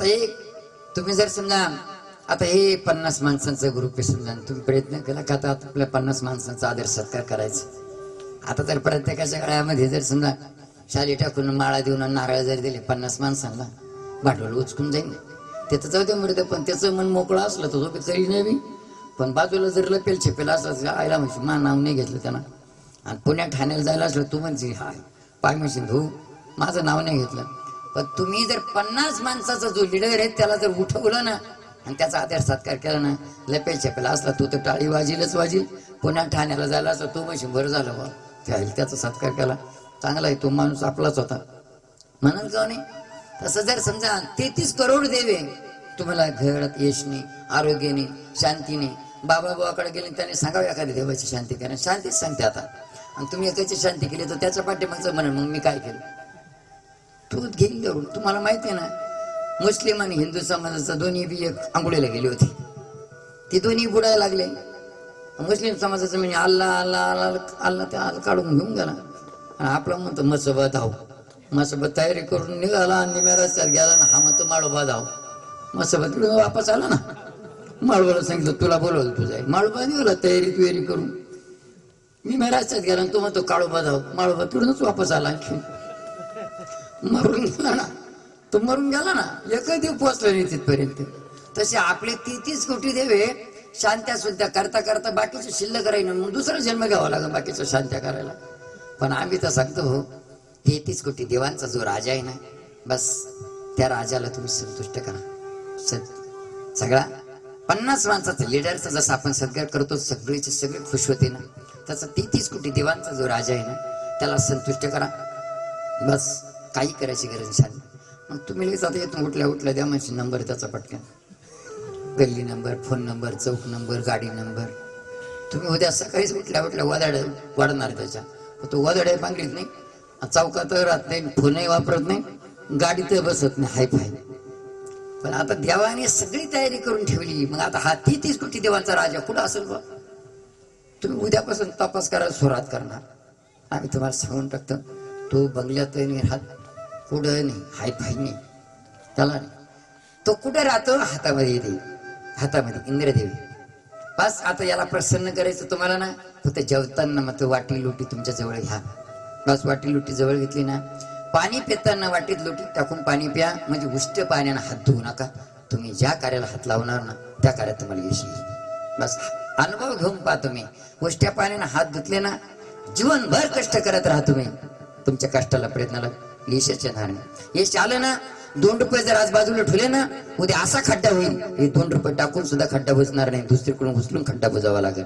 आता एक तुम्ही जर समजा आता हे पन्नास माणसांचं ग्रुप आहे समजा तुम्ही प्रयत्न केला का आता आपल्या पन्नास माणसांचा आदर सत्कार करायचा? आता तर प्रत्येकाच्या काळामध्ये जर समजा शाली टाकून माळा देऊन नारळ जरी दिले पन्नास माणसांना भांडवल उचकून जाईल त्याचं जाऊ दे मृत पण त्याचं मन मोकळं असलं तर तो तरी नवी पण बाजूला जर लपेल छेपेल असलं तर आयला म्हणजे मा नाव नाही घेतलं त्यांना. आणि पुण्यात ठाण्याला जायला असलं तू म्हणजे हाय पाय म्हणशील भाऊ माझं नाव नाही घेतलं. पण तुम्ही जर पन्नास माणसाचा जो लिडर आहे त्याला जर उठवलं ना आणि त्याचा आदर सत्कार केला ना लपेल छपेला असला तू तर टाळी वाजीलच वाजील. पुन्हा ठाण्याला जायला असं तू म्हणशील बरं झालं बा त्या त्याचा सत्कार केला. चांगला आहे तो माणूस आपलाच होता. म्हणाल का नाही तसं जर समजा तेहतीस करोड देवे तुम्हाला घरात यशने आरोग्याने शांतीने बाबा बाबाकडे गेले त्याने सांगावं एखाद्या देवाची शांती करा. शांतीच सांगते आता. आणि तुम्ही एकाची शांती केली तर त्याच्या पाठीमागचं म्हणा मग मी काय केलं? तूच घेईल धरून. तुम्हाला माहिती आहे ना मुस्लिम आणि हिंदू समाजाचा दोन्ही बी एक आंघोळीला गेली होती. ती दोन्ही बुडायला लागले. मुस्लिम समाजाचं म्हणजे अल्ला अल्ला अल्ला अल्ला त्या अल्ला काढून घेऊन गेला. आणि आपला म्हणतो मसोबा धाव मसोबा तयारी करून निघाला आणि निम्या रस्त्यात गेला ना हा म्हणतो माळोबा धाव मसोबा तिकडे वापस आला ना. माळोबाला सांगितलं तुला बोलवलं तुझा माळोबा निघाला तयारी तुयारी करून. मी रस्त्यात गेला आणि तो म्हणतो काळोबा धाव माळोबा तिकडूनच वापस आला आणखी मरून गेला ना. तो मरून गेला ना. एकही देव पोहोचला नाही तिथपर्यंत. तसे आपले तेहतीस कोटी देवे शांत्या सुद्धा करता करता बाकीचं शिल्लक राहील मग दुसरा जन्म घ्यावा लागेल बाकीचं शांत्या करायला. पण आम्ही तर सांगतो हो तेहतीस कोटी देवांचा जो राजा आहे ना बस त्या राजाला तुम्ही संतुष्ट करा. सगळा पन्नास माणसाचा लिडरचा जसं आपण सत्कार करतो सगळेचे सगळे खुश होते ना. तसा तेहतीस कोटी देवांचा जो राजा आहे ना त्याला संतुष्ट करा. बस. काही करायची गरज नाही मग तुम्ही लगेच आता येतो उठल्या उठल्या द्या म्हणजे नंबर त्याचा पटकन. गल्ली नंबर फोन नंबर चौक नंबर गाडी नंबर तुम्ही उद्या सकाळीच उठल्या उठल्या वादाड वाढणार त्याच्या. तो वादळ मागलीत नाही. चौकात राहत नाही फोनही वापरत नाही गाडीत बसत नाही हाय फाय. पण आता देवाने सगळी तयारी करून ठेवली. मग आता हा तेहतीस कोटी देवांचा राजा कुठं असेल बा? तुम्ही उद्यापासून तपास करायला सुरुवात करणार. आम्ही तुम्हाला सांगून टाकतो तो बंगल्यात नाही राहत. कुठं नाही हाय फाय नाही. त्याला नाही तो कुठे राहतो? हातामध्ये देवी हातामध्ये इंद्रदेवी बस आता याला प्रसन्न करायचं तुम्हाला ना फक्त जेवताना मग वाटी लोटी तुमच्या जवळ घ्या. बस वाटी लोटी जवळ घेतली ना पाणी पिताना वाटीत लोटी टाकून पाणी प्या म्हणजे उष्ट पाण्यानं हात धुवू नका. तुम्ही ज्या कार्याला हात लावणार ना त्या कार्यात तुम्हाला यश येईल. बस अनुभव घेऊन पहा तुम्ही. उष्ट्या पाण्यानं हात धुतले ना जीवनभर कष्ट करत राहा तुम्ही. तुमच्या कष्टाला प्रयत्नाला यशच धारण यश आलं ना दोन रुपये जर आज बाजूला ठेवले ना उद्या असा खड्डा होईल. हे दोन रुपये टाकून सुद्धा खड्डा बुजणार नाही. दुसरीकडून उचलून खड्डा बुजावा लागेल.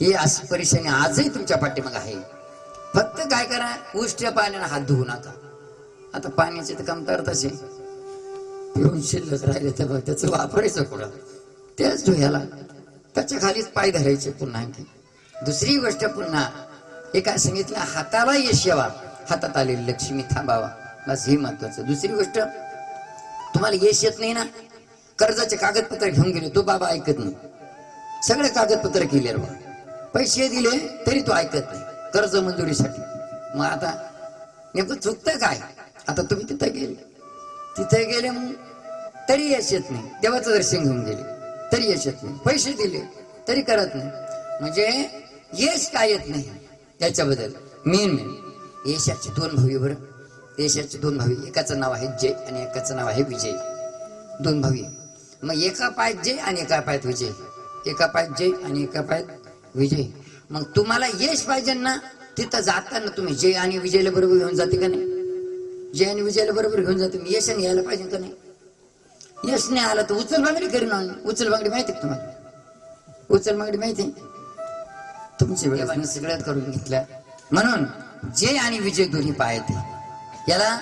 ही अशी परेशानी आजही तुमच्या पाठीमाग आहे. फक्त काय करा उष्ट्या पाण्यानं हात धुवू नका. आता पाण्याची तर कमतरताच आहे. पिऊन शिल्लक राहिले तर मग त्याचं वापरायचं कुठं? त्याच धुयाला. त्याच्या खालीच पाय धरायचे पुन्हा आणखी. दुसरी गोष्ट पुन्हा एका सांगितलं हाताला यश यावा. हातात आलेली लक्ष्मी थांबावा. बस हे महत्वाचं. दुसरी गोष्ट तुम्हाला यश येत नाही ना? कर्जाचे कागदपत्र घेऊन गेले तो बाबा ऐकत नाही. सगळे कागदपत्र केले रे बा. पैसे दिले तरी तो ऐकत नाही. कर्ज मंजुरीसाठी. मग आता नेमकं चुकतं काय? आता तुम्ही तिथं गेले. तिथे गेले मग तरी यश येत नाही. देवाचं दर्शन घेऊन गेले. तरी यश येत नाही. पैसे दिले तरी करत नाही. म्हणजे यश काय येत नाही? त्याच्याबद्दल मेन मेन यशाचे दोन भावी बरं. यशाचे दोन भावी. एकाचं नाव आहे जय आणि एकाचं नाव आहे विजय. दोन भावी. मग एका पायात जय आणि एका पायात विजय. एका पायात जय आणि एका पायात विजय. मग तुम्हाला यश पाहिजे ना तिथं जाताना तुम्ही जय आणि विजयला बरोबर घेऊन जाते का नाही? जय आणि विजयला बरोबर घेऊन जाते. मी यश आणि यायला पाहिजे का नाही? यश नाही आला तर उचल बांगडी करीन. उचल बांगडी माहिती तुम्हाला? उचल बांगडी माहिती तुमची वेळ सगळ्यात करून घेतल्या. म्हणून जय आणि विजय दोन्ही पाहते याला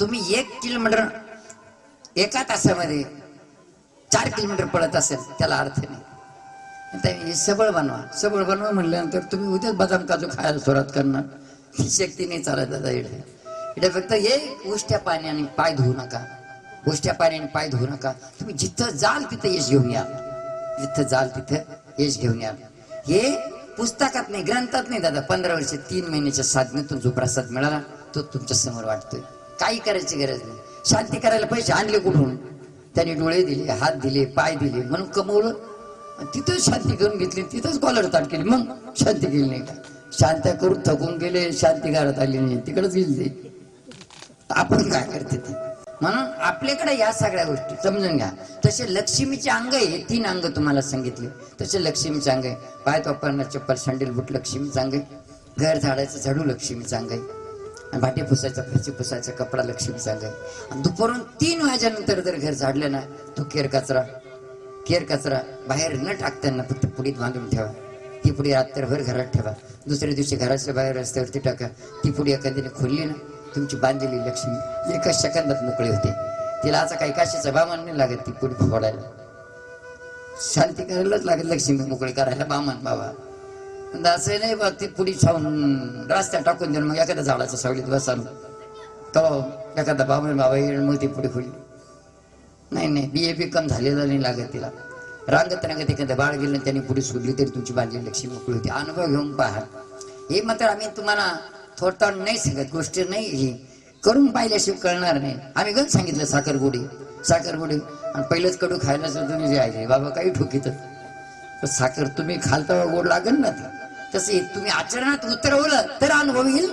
तुम्ही एक किलोमीटर एका तासामध्ये चार किलोमीटर पळत असेल त्याला अर्थ नाही. हे सबळ बनवा. सबळ बनवा म्हणल्यानंतर तुम्ही उद्याच बदाम काजू खायला सुरुवात करणार. ही शक्ती नाही चालत दादा इकडे. इकडे फक्त एक उष्ट्या पाण्याने पाय धुवू नका. उष्ट्या पाण्याने पाय धुवू नका. तुम्ही जिथं जाल तिथं यश घेऊन या जिथं जाल तिथं यश घेऊन या हे पुस्तकात नाही ग्रंथात नाही दादा पंधरा वर्ष तीन महिन्याच्या साधनेतून जो प्रसाद मिळाला तो तुमच्यासमोर वाटतोय. काही करायची गरज नाही. शांती करायला पैसे आणले कुठून? त्याने डोळे दिले हात दिले पाय दिले म्हणून कमवलं. तिथंच शांती करून घेतली तिथंच कॉलर ताट केली. मग शांती केली नाही का? शांत्या करून थकून गेले शांती घरात आली नाही तिकडंच गेली आपण काय करते ते? म्हणून आपल्याकडे या सगळ्या गोष्टी. समजून घ्या. तसे लक्ष्मीचे अंग आहे तीन अंग तुम्हाला सांगितले. तसे लक्ष्मीचे अंग आहे. पाय वापरणार चप्पल सँडल बुट लक्ष्मीचं अंग आहे. घर झाडायचं झाडू लक्ष्मीचं अंग आहे. आणि भाटे पुसायचा फरची पुसायचा कपडा लक्ष्मीचा अंग आहे. आणि दुपारून तीन वाजेनंतर जर घर झाडलं ना तो केर कचरा. केर कचरा. बाहेर न टाकताना फक्त पुढीत बांधून ठेवा. ती पुढे रात्रभर घरात ठेवा. दुसऱ्या दिवशी घराच्या बाहेर रस्त्यावरती टाका. ती पुढे एखाद्याने खोलली ना तुमची बांधलेली लक्ष्मी एका सेकंदात मोकळी होते. तिला आता काही काशीचा बामण नाही लागत ती पुढे फोडायला. शांती करायलाच लागत लक्ष्मी मोकळी करायला बामण बाबा. असं नाही बा ती पुढे छावून रस्त्यात टाकून देऊन मग एखाद्या झाडाच्या सावलीत बसाल. तो एखादा बामण बाबा येईल मग ती पुढे फुडली नाही नाही बी ए बी कम झालेलं नाही लागत तिला. रांगत रांगत एखाद्या बाळ गेलं आणि त्यांनी पुढे सोडली तरी तुमची बांधली लक्ष्मी मोकळी होती. अनुभव घेऊन पहा. हे मात्र आम्ही तुम्हाला थोडता नाही सांगत गोष्ट नाही ही. करून पाहिल्याशिवाय कळणार नाही. आम्ही गण सांगितलं साखरगुडी साखरगुडी आणि पहिलंच कडू खायला तुम्ही जे आहे बाबा काही ठोकीत तर साखर तुम्ही खालता गोड लागेल ना तसे तुम्ही आचरणात उतरवलं तर अनुभव येईल.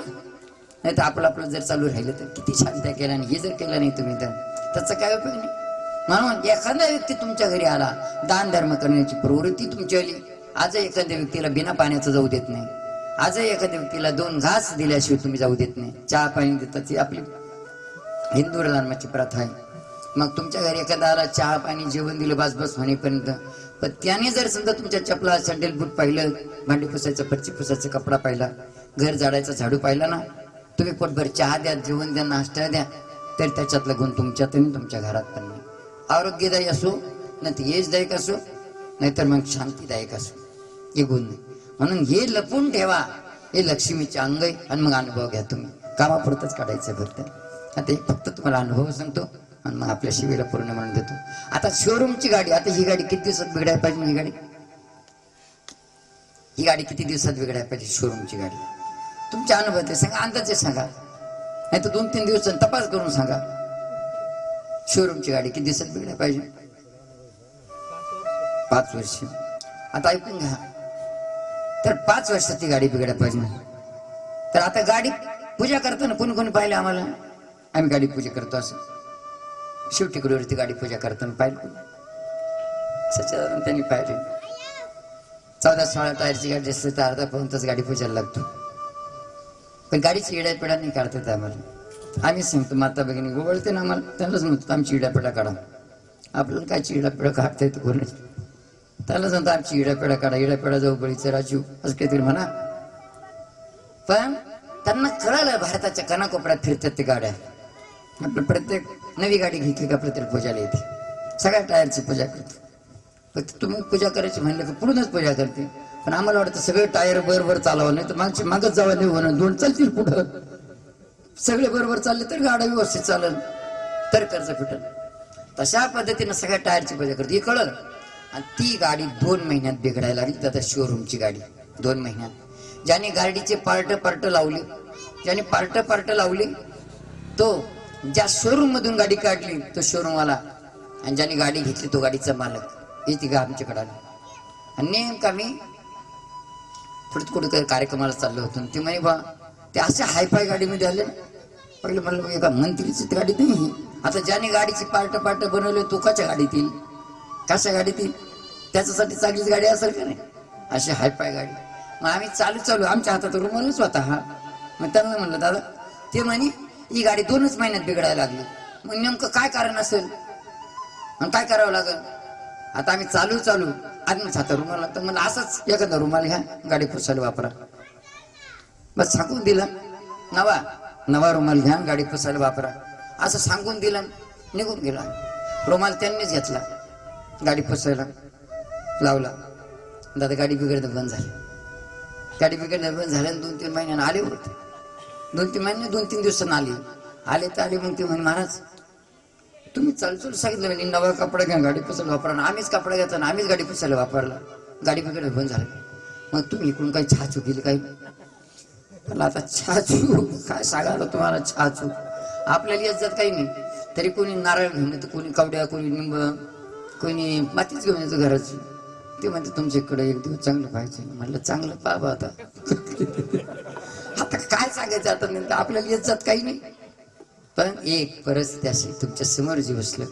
नाही तर आपलं आपलं जर चालू राहिलं तर किती शांत केलं आणि हे जर केलं नाही तुम्ही तर. त्याचा काय उपयोग नाही. म्हणून एखादा व्यक्ती तुमच्या घरी आला दान धर्म करण्याची प्रवृत्ती तुमची आली. आजही एखाद्या व्यक्तीला बिना पाण्याचं जाऊ देत नाही. आजही एखाद्या व्यक्तीला दोन घास दिल्याशिवाय तुम्ही जाऊ देत नाही. चहा पाणी देतात ही आपली हिंदू धर्माची प्रथा आहे. मग तुमच्या घरी एखादा चहा पाणी जेवण दिलं बस बस होण्यापर्यंत पण त्याने जर समजा तुमच्या चपला सँडल बूट पाहिलं भांडी पुसायचं फरची पुसायचा कपडा पाहिला घर झाडायचा झाडू पाहिला ना तुम्ही पोटभर चहा द्या जेवण द्या नाश्ता द्या तर त्याच्यातला गुण तुमच्यात आणि तुमच्या घरात पण नाही. आरोग्यदायी असो नाही तर यशदायक असो नाहीतर मग शांतीदायक असो. हे गुण नाही. म्हणून हे लपून ठेवा. हे लक्ष्मीचे अंग आहे आणि मग अनुभव घ्या तुम्ही. कामापुरतच काढायचं फक्त. आता एक फक्त तुम्हाला अनुभव सांगतो आणि मग आपल्या शिवेला पूर्ण म्हणून देतो. आता शोरूमची गाडी आता ही गाडी किती दिवसात बिघडायला पाहिजे ही गाडी? ही गाडी किती दिवसात बिघडायला पाहिजे शोरूमची गाडी? तुमच्या अनुभव ते सांगा अंदाजे सांगा. नाही तर दोन तीन दिवसांनी तपास करून सांगा. शोरूमची गाडी किती दिवसात बिघडायला पाहिजे? पाच वर्ष. आता ऐकून घ्या. तर पाच वर्षात ती गाडी बिघडत पाहिजे तर आता गाडी पूजा करताना कोणी कोणी पाहिलं आम्हाला? आम्ही गाडी पूजा करतो असं. शिवटिकडीवरती गाडी पूजा करताना पाहिलं सच्चादान त्यांनी पाहिली. चौदा सोळा टायरची गाडी असते तर अर्धा पाऊन तास गाडी पूजायला लागतो. पण गाडीची इडापिडा नाही काढतात आम्हाला. आम्ही सांगतो माता भगिनी गोवळते ना आम्हाला. त्यांनाच म्हणतो आमची इडापिडा काढा. आपल्याला काय चिडापिडा काढता येतो कोणी त्याला सांगतो आमची इडापेडा काढा इडापेडा जाऊ बळीचे राजू असं काहीतरी म्हणा. पण त्यांना कळालं भारताच्या कानाकोपऱ्यात फिरतात ते गाड्या. आपलं प्रत्येक नवी गाडी घेतली का प्रत्येक पूजाला येते. सगळ्या टायरची पूजा करते. फक्त तुम्ही पूजा करायची म्हणलं की पूर्णच पूजा करते. पण आम्हाला वाटतं सगळे टायर बरोबर चालावं नाही तर मागची मागच जावं नाही होणं दोन चालतील पुढं. सगळे बरोबर चालले तर गाड्या व्यवस्थित चालेल तर कर्ज फिटल तशा पद्धतीनं सगळ्या टायरची पूजा करते. हे कळलं? आणि ती गाडी दोन महिन्यात बिघडायला लागली. त्याचा शोरूमची गाडी. दोन महिन्यात. ज्याने गाडीचे पार्ट पार्ट लावले ज्याने पार्ट पार्ट लावले तो ज्या शोरूम मधून गाडी काढली तो शोरूमवाला आणि ज्याने गाडी घेतली तो गाडीचा मालक. हे तिघा आमच्याकडे आले. आणि नेमका मी पुढे कुठे काही कार्यक्रमाला चाललो होतो. ते म्हणे बा ते अशा हायफाय गाडीमध्ये आले ना. पहिले म्हणलं एका मंत्रीची ती गाडी नाही आता ज्याने गाडीची पार्ट पार्ट बनवले तो कशा गाडीतील कशा गाडी ती? त्याच्यासाठी चांगलीच गाडी असेल का नाही? अशी हायफाय गाडी. मग आम्ही चालू चालू आमच्या हातात रुमालच होता हा. मग त्यांना म्हणलं दादा ते म्हणे ही गाडी दोनच महिन्यात बिघडायला लागली. मग नेमकं काय कारण असेल? मग काय करावं लागेल? आता आम्ही चालू चालू आदमीच हातात रुमाल लागतो. म्हणलं असंच एखादा रुमाल घ्या गाडी पुसायला वापरा. बस सांगून दिलं. नवा नवा रुमाल घ्या गाडी पुसायला वापरा. असं सांगून दिलं निघून गेला रुमाल त्यांनीच घेतला. गाडी पुसायला लावला. दादा गाडी बिघडणं बंद झाली. गाडी बिघडणं बंद झाल्यानं दोन तीन महिन्यानं आले होते. दोन तीन महिने दोन तीन दिवसानं आले. आले तर आले मग ते म्हणे महाराज तुम्ही चालू चालू सांगितलं म्हणजे नवा कपडा घ्या गाडी पुसायला वापरा आम्हीच कपडा घ्यायचा आणि आम्हीच गाडी पुसायला वापरला. गाडी बिघडणं बंद झाली. मग तुम्ही इकडून काही छाचू केली काही मला आता छाचू काय सांगायला तुम्हाला छाचू आपल्याला इज्जत काही नाही. तरी कोणी नारळ घेऊन येतं कोणी कवड्या कोणी निंब कोणी मातीच घेऊन येतो घराची. ते म्हणते तुमच्याकडे एक दिवस चांगलं पाहिजे म्हटलं चांगलं पाहा आता. आता काय सांगायचं आता नंतर आपल्याला येत जात काही नाही. पण एक परिस्थिती अशी तुमच्यासमोर जी बसलं.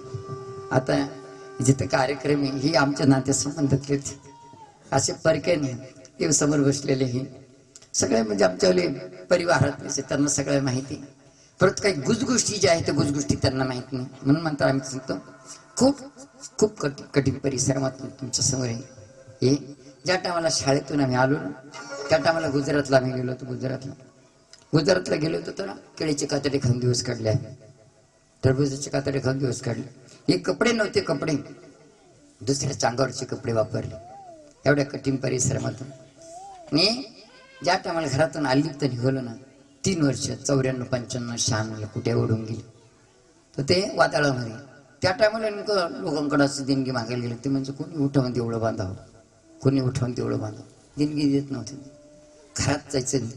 आता जिथं कार्यक्रम आहे ही आमच्या नातेसंबंधातलेच असे परक्याने नाही. ते समोर बसलेले हे. सगळे म्हणजे आमच्यावाले परिवारात त्यांना सगळ्या माहिती परत काही गुजगोष्टी ज्या आहेत त्या गुजगोष्टी त्यांना माहीत नाही. म्हणून म्हणतात आम्ही सांगतो खूप खूप कठीण कठीण परिश्रमातून तुमच्यासमोर आहे. हे ज्या टायमाला शाळेतून आम्ही आलो ना त्या टायमाला गुजरातला आम्ही गेलो होतो गुजरातला. गुजरातला गेलो होतो तर केळीचे कातडे खाऊन दिवस काढले आम्ही. टरबुजाचे कातडे खाऊन दिवस काढले. हे कपडे नव्हते कपडे. दुसऱ्या अंगावरचे कपडे वापरले. एवढ्या कठीण परिश्रमातून मी ज्या टायमाला घरातून आली तर निघालो ना तीन वर्ष चौऱ्याण्णव पंच्याण्णव शहाण्णव कुठे ओढून गेले. तर ते वादळामध्ये. त्या टायमाला नेमकं लोकांकडं असं देणगी मागायला गेले. ते म्हणजे कोणी उठवून तेवढं बांधावं. कोणी उठवून तेवढं बांधावं. देणगी देत नव्हते घरात जायचं नाही.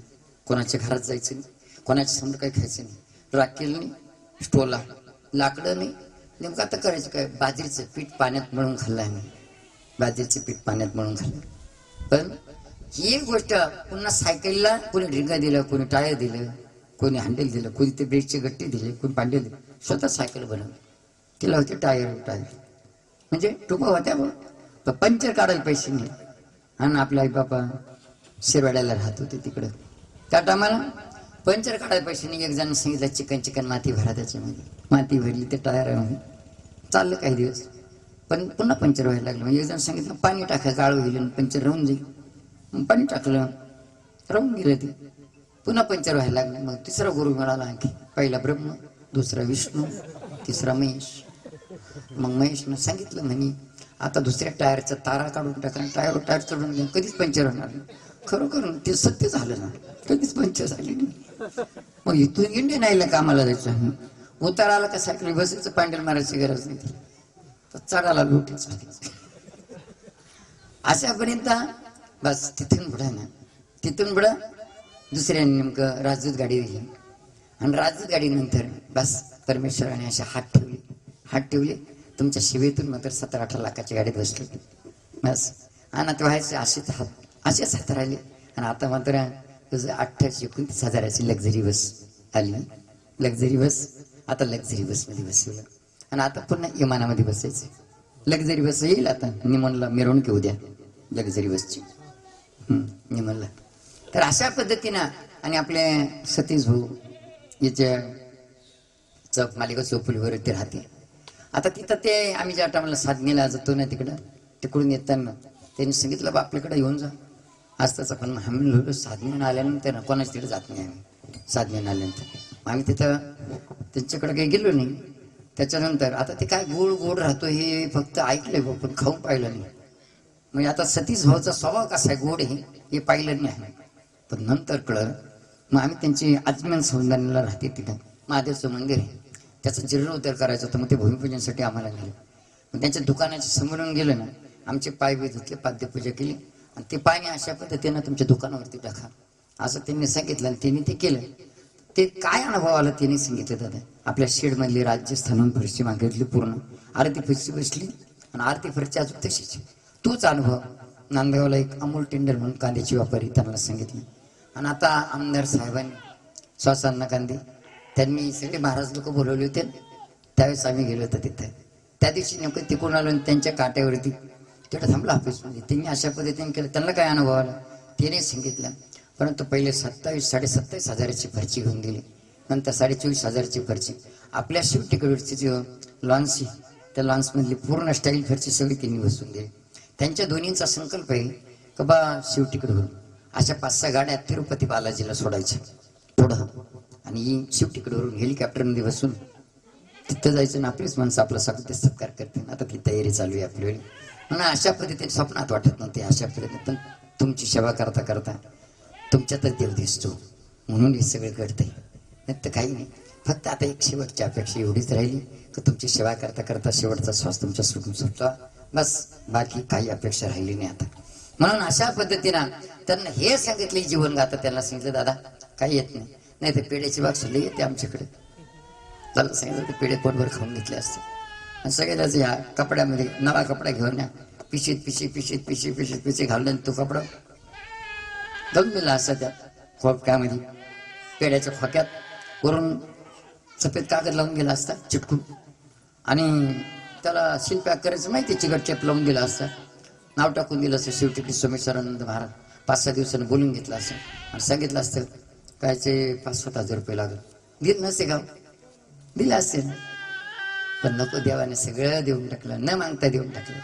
कोणाच्या घरात जायचं नाही. कोणाच्या समोर काही खायचं नाही. राखेल नाही. स्टोला लाकडं नाही. नेमकं आता करायचं काय? बाजरीचं पीठ पाण्यात मळून खाल्लं आम्ही. बाजरीचं पीठ पाण्यात मळून खाल्लं. पण ही एक गोष्ट पुन्हा सायकलला कोणी ढिंगा दिलं कोणी टायर दिलं कोणी हँडल दिलं कोणी ते ब्रेकचे गट्टे दिले कोणी पांडे दिले स्वतः सायकल बनवली. तिला होते टायर टायर म्हणजे टोपं होत्या बघ. पंचर काढायला पैसे नाही. आणि आपले आई बापा शिरवाड्याला राहत होते तिकडं. त्या टायमाला पंचर काढायला पैसे नाही. एक जण सांगितलं चिकन चिकन माती भरा त्याच्यामध्ये. माती भरली ते टायरामध्ये चाललं काही दिवस. पण पुन्हा पंचर व्हायला लागलं. म्हणजे एक जण सांगितलं पाणी टाका गाळ होईल पंचर राहून जाईल. पाणी टाकलं. राहून गेलं ते. पुन्हा पंचर व्हायला लागलं. मग तिसरा गुरु मिळाला आणखी. पहिला ब्रह्म दुसरा विष्णू तिसरा महेश. मग महेशनं सांगितलं म्हणे आता दुसऱ्या टायरचा तारा काढून टाकला टायर टायर चढून द्या कधीच पंचर होणार नाही. खरोखर ते सत्य झालं ना. कधीच पंचर झाली नाही. मग इथून इंडियन आईला कामाला जायचं उतार आला का सायकल बसायचं? पांडल मारायची गरज नाही. तर चढाला लोटीच अशापर्यंत बस तिथून पुढं ना. तिथून पुढं दुसऱ्याने नेमकं राजदूत गाडी दिली आणि राजदूत गाडीनंतर बस परमेश्वराने असे हात ठेवले. हात ठेवले. तुमच्या शिवेतून मात्र सतरा अठरा लाखाची गाडीत बसले. बस. आणि आता व्हायचे असेच हात असेच हात राहिले. आणि आता मात्र तुझं अठ्ठावीस एकोणतीस हजाराची लक्झरी बस आली. Luxury bus. आता लक्झरी बसमध्ये बसवलं. आणि आता पुन्हा विमानामध्ये बसायचं. लक्झरी बस येईल आता. निमनला मिरवणूक येऊ द्या लक्झरी बसची. हम्म, म्हणलं. तर अशा पद्धतीनं आणि आपले सतीश भाऊ याच्या चौक मालिका चौफुलीवर ते राहते. आता तिथं ते आम्ही ज्या टायमाला साधनेला जातो ना तिकडं तिकडून येताना त्यांनी सांगितलं बा आपल्याकडे येऊन जा. आज त्याचा पण आम्ही साधने आल्यानंतर ना कोणाच तिकडे जात नाही आम्ही. साधने आल्यानंतर. आम्ही तिथं त्यांच्याकडे काही गेलो नाही. त्याच्यानंतर आता ते काय गोड गोड राहतो हे फक्त ऐकलंय बा, पण खाऊन पाहिलं नाही. म्हणजे आता सतीश भाऊचा स्वभाव कसा आहे? गोड आहे. हे पाहिलं नाही पण नंतर कळलं मग आम्ही त्यांची आजमेन सौंदर्याला राहते तिथं. महादेवचं मंदिर आहे. त्याचं जीर्णोद्धार करायचं होतं मग ते भूमिपूजनसाठी आम्हाला नेलं. मग त्यांच्या दुकानाच्या समोरून गेलं ना आमचे पाय बी धुतले पाद्यपूजा केली. आणि ते पाणी अशा पद्धतीनं तुमच्या दुकानावरती टाका. असं त्यांनी सांगितलं आणि त्यांनी ते केलं. ते काय अनुभव आला त्यांनी सांगितलं दादा? आपल्या शेडमधली राजस्थानहून फरशी मागितली पूर्ण. आरती फरशी बसली आणि आरती फरशी अजून तशीच. तोच अनुभव. नांदगावला एक अमोल टेंडर म्हणून कांद्याची व्यापारी त्यांना सांगितली. आणि आता आमदार साहेबांनी श्वासांना कांदे त्यांनी सगळे महाराज लोक बोलवले होते. त्यावेळेस आम्ही गेलो होतो तिथं. त्या दिवशी नेमकं तिकडून आलो आणि त्यांच्या काट्यावरती तेवढं थांबला ऑफिसमध्ये त्यांनी अशा पद्धतीने केलं. त्यांना काय अनुभव आला? त्याने सांगितलं परंतु पहिले सत्तावीस साडेसत्तावीस हजाराची फर्ची घेऊन दिली. नंतर साडेचोवीस हजाराची फर्ची. आपल्या शेवटीकडची जी लॉन्स त्या लॉन्समधली पूर्ण स्टाईल खर्ची सगळी त्यांनी बसून दिली. त्यांच्या दोन्हींचा संकल्प आहे का बा शिवटिकडवरून अशा पाच सहा गाड्या तिरुपती बालाजीला सोडायच्या. पुढं. आणि शेवटीकडवरून हेलिकॉप्टरमध्ये बसून तिथं जायचं ना आपलीच माणसं आपला स्वागत सत्कार करते आता ती तयारी चालू आहे आपली. वेळी म्हणून अशा पद्धतीने स्वप्नात वाटत नव्हते अशा पद्धतीने. पण तुमची सेवा करता करता तुमच्यातच देव दिसतो. म्हणून हे सगळं घडतंय. नाही तर काही नाही. फक्त आता एक शेवटची अपेक्षा एवढीच राहिली की तुमची सेवा करता करता शेवटचा श्वास तुमच्या सुटून सुटला. बस बाकी काही अपेक्षा राहिली नाही आता. म्हणून अशा पद्धतीनं त्यांना हे सांगितले जीवन गाता त्यांना सांगितलं दादा काही येत नाही. नाही पेढ्याची बाग सुद्धा येते आमच्याकडे. त्याला सांगितलं ते पेढे पोटभर खाऊन घेतले असते. आणि सगळे त्याचे ह्या कपड्यामध्ये नवा कपडा घेऊन या. पिशीत पिशी पिशीत पिशी पिशीत पिशी घालून आणि तो कपडा घालून असं त्या खोपक्यामध्ये पेड्याच्या खोक्यात वरून सफेद कागद लावून गेला असता चिटकून आणि त्याला सील पॅक करायचं माहिती चिकट चेप लावून दिला असता नाव टाकून दिलं असतं शेवटी सोमेश्वरानंद महाराज. पाच सहा दिवसानं बोलून घेतलं असं. आणि सांगितलं असतं कायचे पाच सात हजार रुपये लागले. दिल नसते का हो? दिलं असते ना. पण नको देवाने सगळं देऊन टाकलं. न मागता देऊन टाकलं.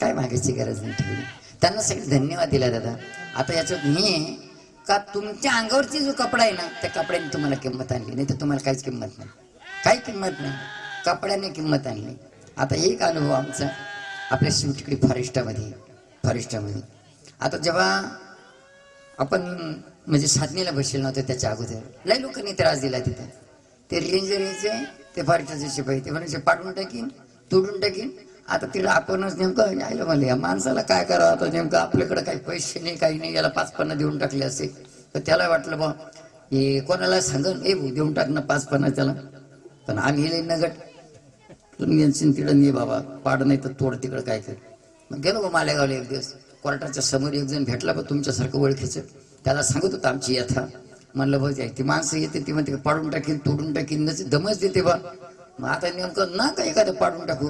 काय मागायची गरज नाही ठेवली. त्यांना सगळे धन्यवाद दिला दादा. आता याच्यात मी का तुमच्या अंगावरची जो कपडा आहे ना त्या कपड्याने तुम्हाला किंमत आणली. नाही तर तुम्हाला काहीच किंमत नाही. काही किंमत नाही. कपड्याने किंमत आणली. आता एक अनुभव आमचा आपल्या शिवटिकडी फॉरेस्टामध्ये फॉरेस्टामध्ये आता जेव्हा आपण म्हणजे साधनेला बसेल नव्हतं त्याच्या अगोदर लय लोकांनी त्रास दिला तिथे. ते रेंजर यायचे ते फॉरेस्टरचे शिपाई ते म्हणायचे पाडून टाकीन तोडून टाकीन. आता तिला आपणच नेमकं आयलं मला या माणसाला काय करावं आता नेमकं? आपल्याकडे काही पैसे नाही काही नाही. याला पाच पन्ना देऊन टाकले असे. तर त्याला वाटलं बा हे कोणाला सांगन? ए देऊन टाकणं पाच पन्ना त्याला. पण आम्ही लई नगट. तुम्ही यांची तिकडं ने बाबा पाड नाही तर तोड तिकडं काय कर मग गेलो बा मालेगावला एक दिवस. कोर्टाच्या समोर एक जण भेटला बा तुमच्यासारखं ओळखीचं. त्याला सांगत होतं आमची यथा. म्हणलं बघ ती माणसं येते ती म्हणते पाडून टाकीन तोडून टाकीन नच दमच देते बा. मग आता नेमकं ना का एखादं पाडून टाकू?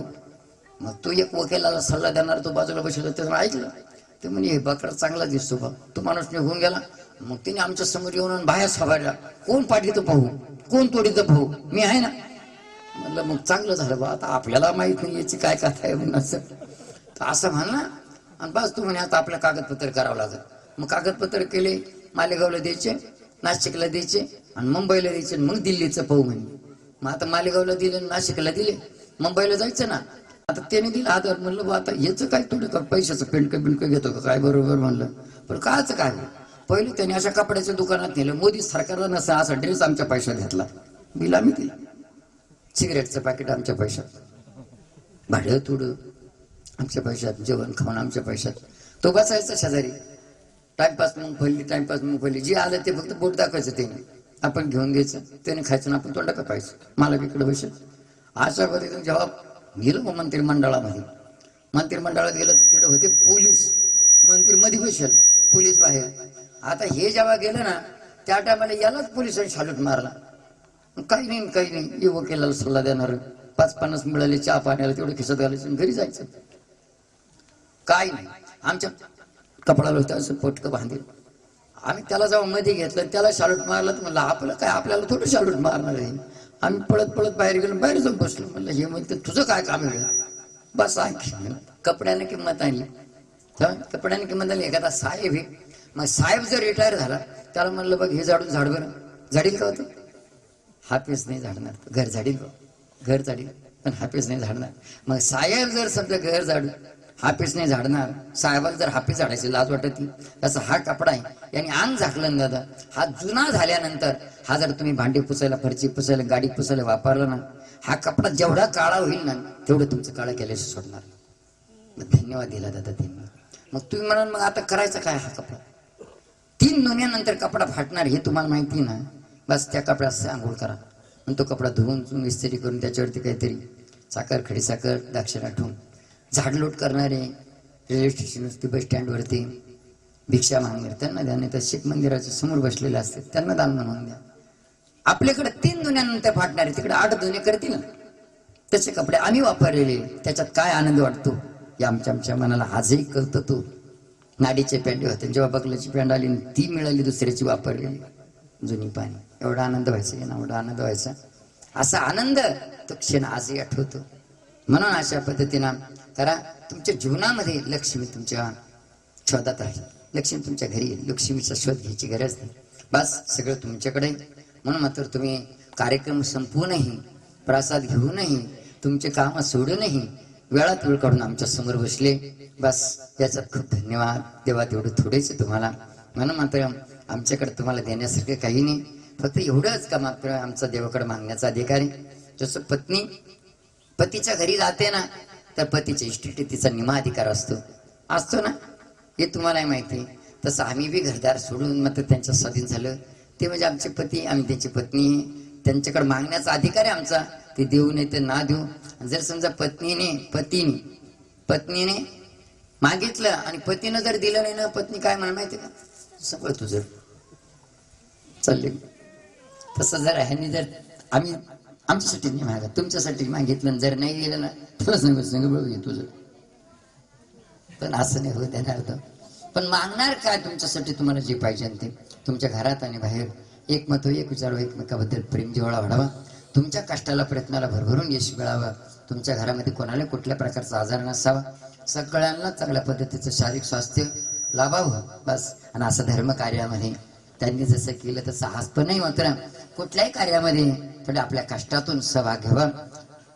मग तो एक वकिलाला सल्ला देणार तो बाजूला बसला त्यानं ऐकलं. ते म्हणे हे बकरा चांगला दिसतो बा. तो माणूस निघून गेला. मग तिने आमच्यासमोर येऊन बाहेर सभाडला कोण पाडीतं भाऊ कोण तोडीत भाऊ मी आहे ना. म्हणलं मग चांगलं झालं बा आता आपल्याला माहीत नाही याची काय कथा आहे म्हणून असं. तर असं म्हणा ना आणि बस तू म्हणे आता आपलं कागदपत्र करावं लागेल. मग कागदपत्र केले मालेगावला द्यायचे नाशिकला द्यायचे आणि मुंबईला द्यायचे आणि मग दिल्लीचं पाहू म्हणे. मग आता मालेगावला दिले नाशिकला दिले. मुंबईला जायचं ना आता त्याने दिलं आधार. म्हणलं बा आता याचं काय थोडं का पैशाचं पेंडक बिंडक घेतो का काय? बरोबर म्हणलं. पण कायचं काय? पहिले त्याने अशा कपड्याच्या दुकानात नेलं. मोदी सरकारला नसा असा ड्रेस आमच्या पैशात घेतला. बिल आम्ही दिला. सिगरेटचं पॅकेट आमच्या पैशात. भाडं थोडं. आमच्या पैशात जेवण खाऊन आमच्या पैशात. तो बसायचा शेजारी. टाइमपास मुंगफली टाइमपास मुंगफली जे आलं ते फक्त बोट दाखवायचं त्याने. आपण घेऊन घ्यायचं त्याने खायचं ना आपण तोंडा कापायचं मला इकडे बसेल. अशा पद्धतीने जेव्हा गेलो मग मंत्रिमंडळामध्ये. मंत्रिमंडळात गेलं तर तिकडे होते पोलीस. मंत्रीमध्ये बसेल पोलीस बाहेर. आता हे जेव्हा गेलं ना त्या टायमाला यालाच पोलिसांनी शालूट मारला. काही नाही काही नाही. युवकेला सल्ला देणार. पाच पन्नास मिळाले चहा पाण्याला तेवढं खिसत घालायचं घरी जायचं. काय नाही. आमच्या कपडाला होतं असं पटकं बांधेल. आम्ही त्याला जाऊन मध्ये घेतलं त्याला शालूट मारलं तर म्हणलं आपलं काय आपल्याला थोडं शालूट मारणार आहे. आम्ही पळत पळत बाहेर गेलो बाहेर जाऊन बसलो. म्हणलं हे म्हणते तुझं काय काम आहे? बस आणखी कपड्याने किंमत आणली. तर कपड्याने किंमत आणली. एखादा साहेब आहे. मग साहेब जर रिटायर झाला त्याला म्हणलं बघ हे झाडून झाड बरं. झाडील का होतं? हाफीस नाही झाडणार. घर झाडील घर झाडील पण हापीस नाही झाडणार. मग साहेब जर समजा घर झाडू हापीस नाही झाडणार. साहेबाला जर हापीस झाडायची लाज वाटत नाही त्याचा हा कपडा आहे. याने अंग झाकलं ना दादा. हा जुना झाल्यानंतर हा जर तुम्ही भांडी पुसायला फरची पुसायला गाडी पुसायला वापरला ना हा कपडा जेवढा काळा होईल ना तेवढं तुमचं काळा केल्याशी सोडणार. मग धन्यवाद दिला दादा त्यांनी. मग तुम्ही म्हणाल मग आता करायचं काय हा कपडा? तीन महिन्यानंतर कपडा फाटणार हे तुम्हाला माहिती ना? बस त्या कपड्यात आंघोळ करा. पण तो कपडा धुवून चुवून इस्त्री करून त्याच्यावरती काहीतरी साखर खडी साखर दाक्षिणा ठेवून. झाडलोट करणारे रेल्वे स्टेशनवरती बस स्टँडवरती भिक्षा मागणार त्यांना द्या नाही तर शिख मंदिराच्या समोर बसलेले असते त्यांना दान म्हणून द्या. आपल्याकडे तीन धुण्यानंतर फाटणारे तिकडे आठ धुणे करतील ना? तसे कपडे आम्ही वापरलेले त्याच्यात काय आनंद वाटतो? या आमच्या आमच्या मनाला आजही कळतो तो. नाडीचे पेंडे होते जेव्हा बगलाची पेंड आली आणि ती मिळाली दुसऱ्याची वापरलेली. जुनी पाणी. एवढा आनंद व्हायचा ना एवढा आनंद व्हायचा. असा आनंद तो क्षण आजही आठवतो. म्हणून अशा पद्धतीनं करा तुमच्या जीवनामध्ये लक्ष्मी तुमच्या शोधात आहे. लक्ष्मी तुमच्या घरी लक्ष्मीचा शोध घ्यायची गरज नाही. बस सगळं तुमच्याकडे. म्हणून मात्र तुम्ही कार्यक्रम संपवूनही प्रसाद घेऊनही तुमचे काम सोडूनही वेळात वेळ काढून आमच्यासमोर बसले. बस याचा खूप धन्यवाद. देवा तेवढं थोडेच तुम्हाला. म्हणून मात्र आमच्याकडे तुम्हाला देण्यासारखं काही नाही. फक्त एवढंच का मात्र आमचा देवाकडे मागण्याचा अधिकार आहे? जसं पत्नी पतीच्या घरी जाते ना तर पतीच्या इष्टीटे तिचा निमा अधिकार असतो. असतो ना? हे तुम्हालाही माहिती आहे. तसं आम्ही बी घरदार सोडून मात्र त्यांच्या स्वाधीन झालं. ते म्हणजे आमचे पती आम्ही त्यांची पत्नी त्यांच्याकडे मागण्याचा अधिकार आहे आमचा. ते देऊ नये ते ना देऊ. जर समजा पत्नीने पतीने पत्नीने मागितलं आणि पतीनं जर दिलं नाही ना पत्नी काय म्हणा माहिती का? सगळं तुझं. चालले तसं जर ह्यांनी जर आम्ही आमच्यासाठी नाही मागा तुमच्यासाठी मागितलं जर नाही गेलं ना तुला सांगू सांग घे तुझं. पण असं नाही होत देणार तर पण मागणार काय तुमच्यासाठी तुम्हाला जे पाहिजे ते? तुमच्या घरात आणि बाहेर. एकमत हो एक विचार हो, एकमेकाबद्दल प्रेम जिव्हाळा वाढावा. तुमच्या कष्टाला प्रयत्नाला भरभरून यश मिळावं. तुमच्या घरामध्ये कोणाला कुठल्या प्रकारचा आजार नसावा. सगळ्यांना चांगल्या पद्धतीचं शारीरिक स्वास्थ्य लाभावं. बस. आणि असं धर्मकार्यामध्ये त्यांनी जसं केलं तसं आज पण नाही मात्र कुठल्याही कार्यामध्ये थोडं आपल्या कष्टातून सहभाग घ्यावा.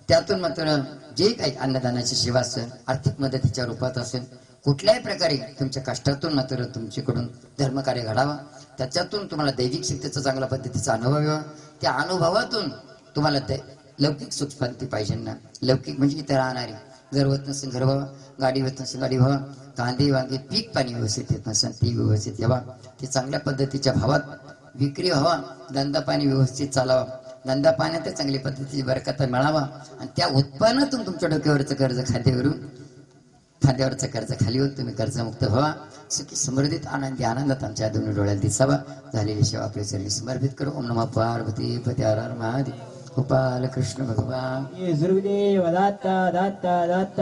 त्यातून मात्र जे काही अन्नदानाची सेवा असेल आर्थिक मदतीच्या रूपात असेल कुठल्याही प्रकारे तुमच्या कष्टातून मात्र तुमच्याकडून धर्मकार्य घडावा. त्याच्यातून तुम्हाला दैविक शक्तीचा चांगल्या पद्धतीचा अनुभव यावा. त्या अनुभवातून तुम्हाला दै- लौकिक सुख पाहिजे ना. लौकिक म्हणजे इथे राहणारी घर होत नसेल घर व्हावा. गाडी होत नसेल गाडी व्हावा. कांदे वांगे पीक पाणी व्यवस्थित येत नसेल ती व्यवस्थित यावा. ते चांगल्या पद्धतीच्या भावात विक्री व्हावा. धंदा पाणी व्यवस्थित चालावा. धंदा पाण्यात चांगल्या पद्धतीची बरकत मिळावा. आणि त्या उत्पन्नातून तुमच्या डोक्यावरचं कर्ज खाद्यावरून खांद्यावरचं कर्ज खाली होऊन तुम्ही कर्जमुक्त व्हावा. सुखी समृद्धीत आनंदी आनंदात आमच्या दोन्ही डोळ्यात दिसावा. झालेली सेवा आपल्या चरणी समर्पित करू. ओम नमः पार्वती पत्यार महादेव. ಗೋಪಾಲಕೃಷ್ಣ ಭಗವಾನ್ ಸರ್ವದೇ ವದಾತ್ತ ದಾತ್ತ ದಾತ್ತ